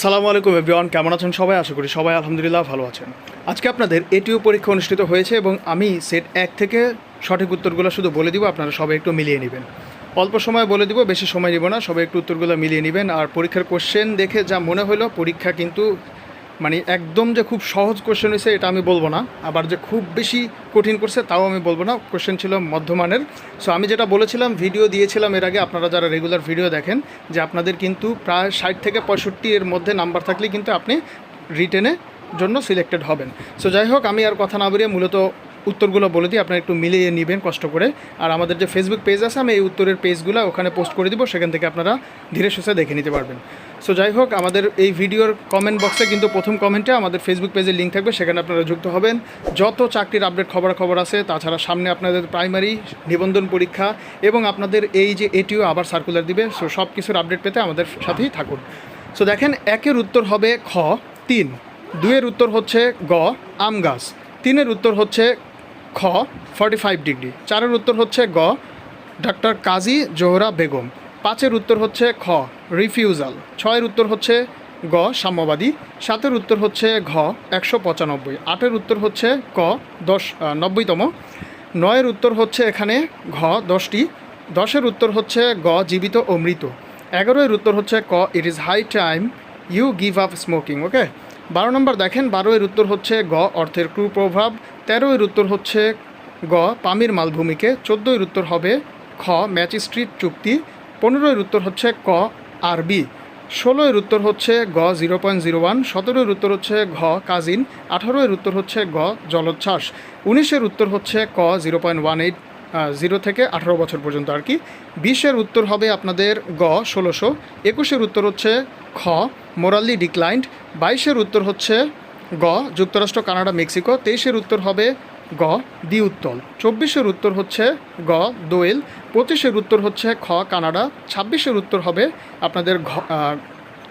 আসসালামু আলাইকুম এভরিওয়ান, কেমন আছেন সবাই? আশা করি সবাই আলহামদুলিল্লাহ ভালো আছেন। আজকে আপনাদের এটিও পরীক্ষা অনুষ্ঠিত হয়েছে এবং আমি সেট এক থেকে সঠিক উত্তরগুলো শুধু বলে দিব, আপনারা সবাই একটু মিলিয়ে নেবেন। অল্প সময় বলে দিব, বেশি সময় নেব না, সবাই একটু উত্তরগুলো মিলিয়ে নেবেন। আর পরীক্ষার কোশ্চেন দেখে যা মনে হলো, পরীক্ষা কিন্তু মানে একদম যে খুব সহজ কোশ্চেন হয়েছে, এটা আমি বলব না। আবার যে খুব বেশি কঠিন করছে, তাও আমি বলব না। কোশ্চেন ছিল মধ্যমানের। সো আমি যেটা বলেছিলাম ভিডিও দিয়েছিলাম এর আগে, আপনারা যারা রেগুলার ভিডিও দেখেন, যে আপনাদের কিন্তু প্রায় ষাট থেকে পঁয়ষট্টি এর মধ্যে নাম্বার থাকলে কিন্তু আপনি রিটেনে জন্য সিলেক্টেড হবেন। সো যাই হোক, আমি আর কথা না বেরিয়ে মূলত উত্তরগুলো বলে দিই, আপনারা একটু মিলিয়ে নেবেন কষ্ট করে। আর আমাদের যে ফেসবুক পেজ আছে, আমি এই উত্তরের পেজগুলো ওখানে পোস্ট করে দিব, সেখান থেকে আপনারা ধীরে সুস্থে দেখে নিতে পারবেন। সো যাই হোক, আমাদের এই ভিডিওর কমেন্ট বক্সে কিন্তু প্রথম কমেন্টে আমাদের ফেসবুক পেজের লিঙ্ক থাকবে, সেখানে আপনারা যুক্ত হবেন। যত চাকরির আপডেট খবরাখবর আছে, তাছাড়া সামনে আপনাদের প্রাইমারি নিবন্ধন পরীক্ষা এবং আপনাদের এই যে এটিও আবার সার্কুলার দিবে সো সব কিছুর আপডেট পেতে আমাদের সাথেই থাকুন। সো দেখেন, একের উত্তর হবে খ, তিন। দুয়ের উত্তর হচ্ছে গ, আম গাছ। তিনের উত্তর হচ্ছে খ ফর্টি ফাইভ ডিগ্রি। চারের উত্তর হচ্ছে গ, ডাক্তার কাজী জোহরা বেগম। পাঁচের উত্তর হচ্ছে খ, রিফিউজাল। ছয়ের উত্তর হচ্ছে গ, সাম্যবাদী। সাতের উত্তর হচ্ছে ঘ, একশো পঁচানব্বই। আটের উত্তর হচ্ছে ক, দশ নব্বইতম। নয়ের উত্তর হচ্ছে এখানে ঘ, দশটি। দশের উত্তর হচ্ছে গ, জীবিত ও মৃত। এগারোয়ের উত্তর হচ্ছে ক it is high time you give up smoking okay বারো নম্বর দেখেন বারো এর উত্তর হচ্ছে গ, অর্থের কুপ্রভাব। তেরো এর উত্তর হচ্ছে গ, পামির মালভূমিকে। চোদ্দ এর উত্তর হবে খ ম্যাচ স্ট্রিট চুক্তি। পনেরো এর উত্তর হচ্ছে ক, আরবি। ষোলো এর উত্তর হচ্ছে গ, জিরো পয়েন্ট জিরো ওয়ান। সতেরো এর উত্তর হচ্ছে ঘ, কাজিন। আঠারো এর উত্তর হচ্ছে গ, জলোচ্ছ্বাস। উনিশের উত্তর হচ্ছে ক, zero point one eight zero থেকে আঠারো বছর পর্যন্ত আর কি। বিশের উত্তর হবে আপনাদের গ, ষোলোশো। একুশের উত্তর হচ্ছে খ মোরালি ডিক্লাইন্ড। বাইশের উত্তর হচ্ছে গ, যুক্তরাষ্ট্র, কানাডা, মেক্সিকো। তেইশের উত্তর হবে গ, দ্বি উত্তল। চব্বিশের উত্তর হচ্ছে গ, দোয়েল। পঁচিশের উত্তর হচ্ছে খ, কানাডা। ছাব্বিশের উত্তর হবে আপনাদের ঘ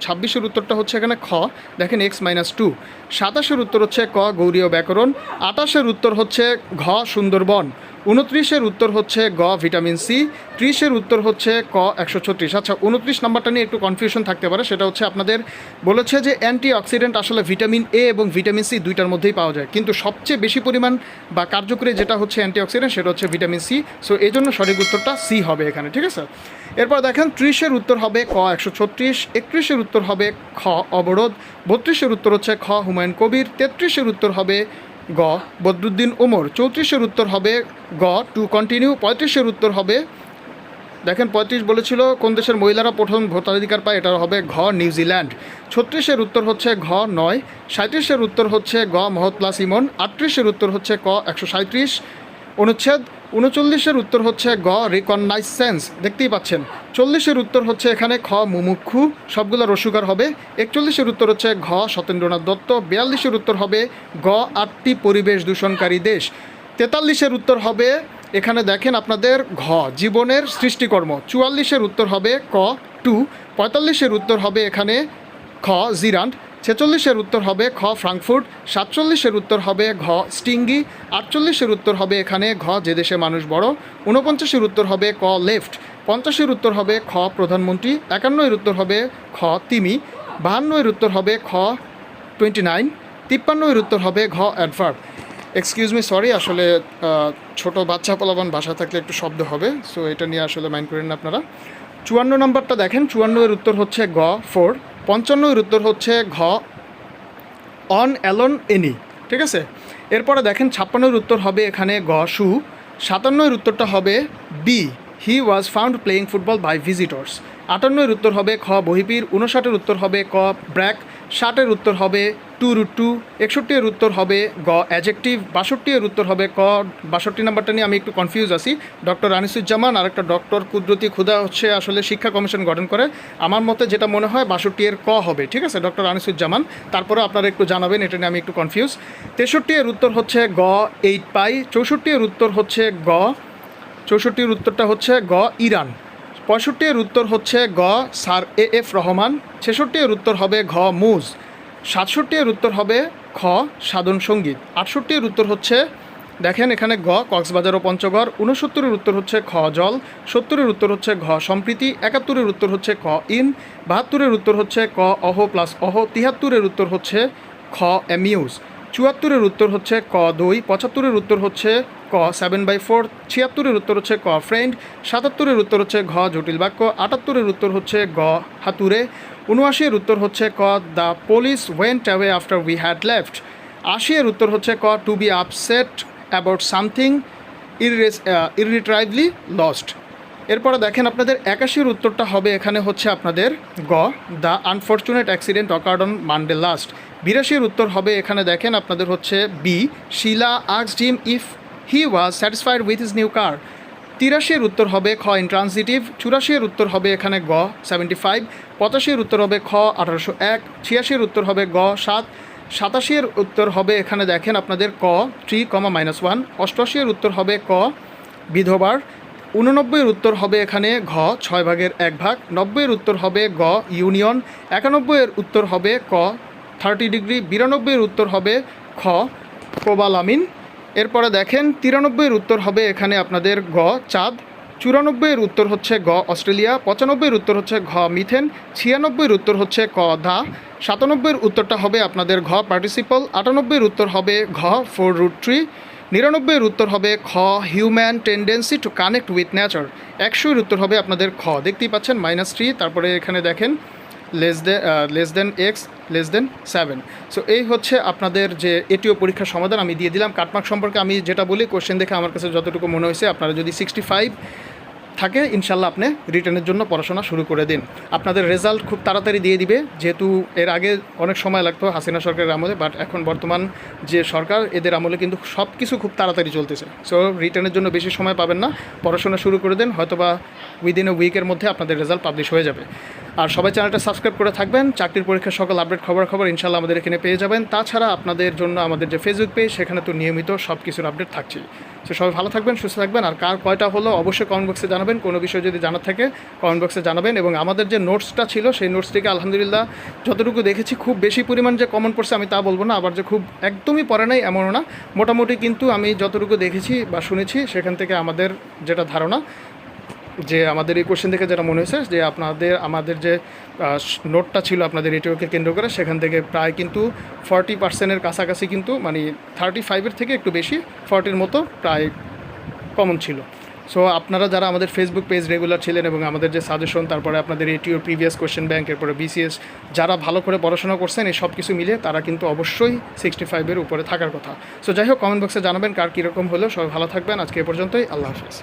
ছাব্বিশের উত্তরটা হচ্ছে এখানে খ, দেখেন এক্স মাইনাস টু। সাতাশের উত্তর হচ্ছে ক, গৌরীয় ব্যাকরণ। আটাশের উত্তর হচ্ছে ঘ, সুন্দরবন। উনত্রিশের উত্তর হচ্ছে গ, ভিটামিন সি। ত্রিশের উত্তর হচ্ছে ক, একশো ছত্রিশ। আচ্ছা উনত্রিশ নাম্বারটা নিয়ে একটু কনফিউশন থাকতে পারে। সেটা হচ্ছে আপনাদের বলেছে যে অ্যান্টি অক্সিডেন্ট আসলে ভিটামিন এ এবং ভিটামিন সি দুইটার মধ্যেই পাওয়া যায়। কিন্তু সবচেয়ে বেশি পরিমাণ বা কার্যকরী যেটা হচ্ছে অ্যান্টি অক্সিডেন্ট সেটা হচ্ছে ভিটামিন সি সো এই জন্য সঠিক উত্তরটা সি হবে এখানে, ঠিক আছে? এরপর দেখেন, ত্রিশের উত্তর হবে ক, একশো ছত্রিশ। একত্রিশের উত্তর হবে খ, অবরোধ। বত্রিশের উত্তর হচ্ছে খ, হুমায়ুন কবির। তেত্রিশের উত্তর হবে গ, বদরুদ্দিন ওমর চৌত্রিশের উত্তর হবে গ টু কন্টিনিউ পঁয়ত্রিশের উত্তর হবে, দেখেন পঁয়ত্রিশ বলেছিল, কোন দেশের মহিলারা প্রথম ভোটাধিকার পায়, এটা হবে ঘ নিউজিল্যান্ড ছত্রিশের উত্তর হচ্ছে ঘ, নয়। সাঁত্রিশের উত্তর হচ্ছে গ মহৎলা সিমন। আটত্রিশের উত্তর হচ্ছে ক, একশো সাঁত্রিশ অনুচ্ছেদ উনচল্লিশের উত্তর হচ্ছে গ রিকগনাইসেন্স দেখতেই পাচ্ছেন। চল্লিশের উত্তর হচ্ছে এখানে খ, মুমুক্ষু, সবগুলো রসুকার হবে। একচল্লিশের উত্তর হচ্ছে ঘ, সতেন্দ্রনাথ দত্ত। বিয়াল্লিশের উত্তর হবে গ, আটটি পরিবেশ দূষণকারী দেশ। তেতাল্লিশের উত্তর হবে, এখানে দেখেন আপনাদের, ঘ, জীবনের সৃষ্টিকর্ম। চুয়াল্লিশের উত্তর হবে ক, টু। পঁয়তাল্লিশের উত্তর হবে এখানে খ জিরান্ড ছেচল্লিশের উত্তর হবে খ ফ্রাঙ্কফুর্ট, সাতচল্লিশের উত্তর হবে ঘ স্টিঙ্গি, আটচল্লিশের উত্তর হবে এখানে ঘ যে দেশে মানুষ বড়, ঊনপঞ্চাশের উত্তর হবে ক লেফট, পঞ্চাশের উত্তর হবে খ প্রধানমন্ত্রী একান্নের উত্তর হবে খ তিমি, বাহান্নয়ের উত্তর হবে খ টোয়েন্টি নাইন তিপ্পান্নয়ের উত্তর হবে ঘ অ্যাডভার্ব এক্সকিউজ মি সরি আসলে ছোট বাচ্চা পোলাবান বাসা থাকলে একটু শব্দ হবে সো এটা নিয়ে আসলে মাইন্ড করেন না আপনারা। চুয়ান্ন নম্বরটা দেখেন চুয়ান্ন এর উত্তর হচ্ছে গ ফোর পঞ্চান্ন এর উত্তর হচ্ছে ঘ, অন অ্যালন এনি, ঠিক আছে? এরপরে দেখেন ছাপ্পান্নর উত্তর হবে এখানে গ সু। সাতান্নর উত্তরটা হবে B, he was found playing football by visitors. আটান্নর উত্তর হবে খ বহিপির উনষাটের উত্তর হবে ক, ব্র্যাক। ষাটের উত্তর হবে টু রুট টু একষট্টি এর উত্তর হবে গ অ্যাজেক্টিভ বাষট্টি এর উত্তর হবে ক, বাষট্টি নাম্বারটা নিয়ে আমি একটু কনফিউজ আছি। ডক্টর আনিসুজ্জামান আর একটা ডক্টর কুদরতি ক্ষুদা হচ্ছে আসলে শিক্ষা কমিশন গঠন করে। আমার মতে যেটা মনে হয় বাষট্টি এর ক হবে, ঠিক আছে? ডক্টর আনিসুজ্জামান তারপরে আপনারা একটু জানাবেন, এটা নিয়ে আমি একটু কনফিউজ তেষট্টি এর উত্তর হচ্ছে গ এইট পাই চৌষট্টি এর উত্তর হচ্ছে গ, চৌষট্টির উত্তরটা হচ্ছে গ ইরান। পঁয়ষট্টি এর উত্তর হচ্ছে গ, স্যার এ এফ রহমান। ছেষট্টি এর উত্তর হবে ঘ, মুজ। সাতষট্টি এর উত্তর হবে খ, সাধন সংগীত। আটষট্টি এর উত্তর হচ্ছে, দেখেন এখানে গ, কক্সবাজার ও পঞ্চগড়। উনসত্তরের উত্তর হচ্ছে খ, জল। সত্তরের উত্তর হচ্ছে ঘ, সম্প্রীতি। একাত্তরের উত্তর হচ্ছে ক, ইন। বাহাত্তরের উত্তর হচ্ছে ক, অহ প্লাস অহ। তিয়াত্তরের উত্তর হচ্ছে খ অ্যামিউজ চুয়াত্তরের উত্তর হচ্ছে ক, দই। পঁচাত্তরের উত্তর হচ্ছে ক সেভেন বাই ফোর ছিয়াত্তরের উত্তর হচ্ছে ক ফ্রেন্ড সাতাত্তরের উত্তর হচ্ছে ঘ, জটিল বাক্য, আটাত্তরের উত্তর হচ্ছে গ হাতুরে উনআশির উত্তর হচ্ছে ক the police went away after we had left আশি এর উত্তর হচ্ছে ক to be upset about something irretrievably lost এরপরে দেখেন আপনাদের একাশির উত্তরটা হবে, এখানে হচ্ছে আপনাদের গ the unfortunate accident occurred on Monday last বিরাশির উত্তর হবে, এখানে দেখেন আপনাদের হচ্ছে B, Sheila আক্স him if he was satisfied with his new car তিরাশির উত্তর হবে খ ইনট্রান্সিটিভ চুরাশির উত্তর হবে এখানে গ সেভেন্টি ফাইভ পঁচাশির উত্তর হবে খ আঠারোশো এক ছিয়াশির উত্তর হবে গ সাত সাতাশির উত্তর হবে এখানে দেখেন আপনাদের ক থ্রি কমা মাইনাস ওয়ান অষ্টআশির উত্তর হবে ক বিধবার উননব্বইয়ের উত্তর হবে এখানে ঘ ছয় ভাগের এক ভাগ নব্বইয়ের উত্তর হবে গ ইউনিয়ন একানব্বইয়ের উত্তর হবে ক থার্টি ডিগ্রি বিরানব্বইয়ের উত্তর হবে খ কোবালামিন এরপরে দেখেন তিরানব্বইয়ের উত্তর হবে এখানে আপনাদের গ চাঁদ। চুরানব্বইয়ের উত্তর হচ্ছে গ অস্ট্রেলিয়া। পঁচানব্বইয়ের উত্তর হচ্ছে ঘ, মিথেন। ছিয়ানব্বইয়ের উত্তর হচ্ছে ক, দা। সাতানব্বইয়ের উত্তরটা হবে আপনাদের ঘ, পার্টিসিপল। আটানব্বইয়ের উত্তর হবে ঘ, ফোর রুট থ্রি। নিরানব্বইয়ের উত্তর হবে খ, human tendency to connect with nature. একশোর উত্তর হবে আপনাদের খ। দেখতেই পাচ্ছেন, মাইনাস থ্রি। তারপরে এখানে দেখেন less than less than x less than seven so এই হচ্ছে আপনাদের যে এটিও পরীক্ষার সমাধান আমি দিয়ে দিলাম। কাটমার্ক সম্পর্কে আমি যেটা বলি কোশ্চেন দেখে আমার কাছে যতটুকু মনে হয়েছে, আপনারা যদি সিক্সটি ফাইভ থাকে, ইনশাল্লাহ আপনি রিটার্নের জন্য পড়াশোনা শুরু করে দিন। আপনাদের রেজাল্ট খুব তাড়াতাড়ি দিয়ে দিবে। যেহেতু এর আগে অনেক সময় লাগতো হাসিনা সরকারের আমলে বাট এখন বর্তমান যে সরকার, এদের আমলে কিন্তু সব কিছু খুব তাড়াতাড়ি চলতেছে। সো রিটার্নের জন্য বেশি সময় পাবেন না। পড়াশোনা শুরু করে দেন, হয়তোবা উইদিন এ উইকের মধ্যে আপনাদের রেজাল্ট পাবলিশ হয়ে যাবে। আর সবাই চ্যানেলটা সাবস্ক্রাইব করে থাকবেন। চাকরির পরীক্ষার সকল আপডেট খবর খবর ইনশাল্লাহ আমাদের এখানে পেয়ে যাবেন। তাছাড়া আপনাদের জন্য আমাদের যে ফেসবুক পেজ সেখানে তো নিয়মিত সব কিছুর আপডেট থাকছেই। সো সবাই ভালো থাকবেন, সুস্থ থাকবেন। আর কার কয়টা হলো অবশ্যই কমেন্ট বক্সে জানাবেন। কোনো বিষয় যদি জানার থাকে কমেন্ট বক্সে জানাবেন। এবং আমাদের যে নোটসটা ছিল, সেই নোটসটিকে আলহামদুলিল্লাহ যতটুকু দেখেছি, খুব বেশি পরিমাণ যে কমন পড়ছে, আমি তা বলব না। আবার যে খুব একদমই পড়ে নাই, এমনও না। মোটামুটি কিন্তু আমি যতটুকু দেখেছি বা শুনেছি, সেখান থেকে আমাদের যেটা ধারণা যে আমাদের এই কোশ্চেন থেকে যেটা মনে হয়েছে যে আপনাদের, আমাদের যে নোটটা ছিল আপনাদের এটিওকে কেন্দ্র করে, সেখান থেকে প্রায় কিন্তু ফর্টি পার্সেন্টের কাছাকাছি কিন্তু মানে থার্টি ফাইভের থেকে একটু বেশি ফর্টির মতো প্রায় কমন ছিল। সো আপনারা যারা আমাদের ফেসবুক পেজ রেগুলার ছিলেন এবং আমাদের যে সাজেশন তারপরে আপনাদের এটিও প্রিভিয়াস কোশ্চেন ব্যাংক এরপরে বিসিএস যারা ভালো করে পড়াশোনা করছেন, এই সব কিছু মিলে তারা কিন্তু অবশ্যই সিক্সটি ফাইভের উপরে থাকার কথা। সো যাই হোক কমেন্ট বক্সে জানাবেন কার কীরকম হলো। সবাই ভালো থাকবেন। আজকে এ পর্যন্তই। আল্লাহ হাফিজ।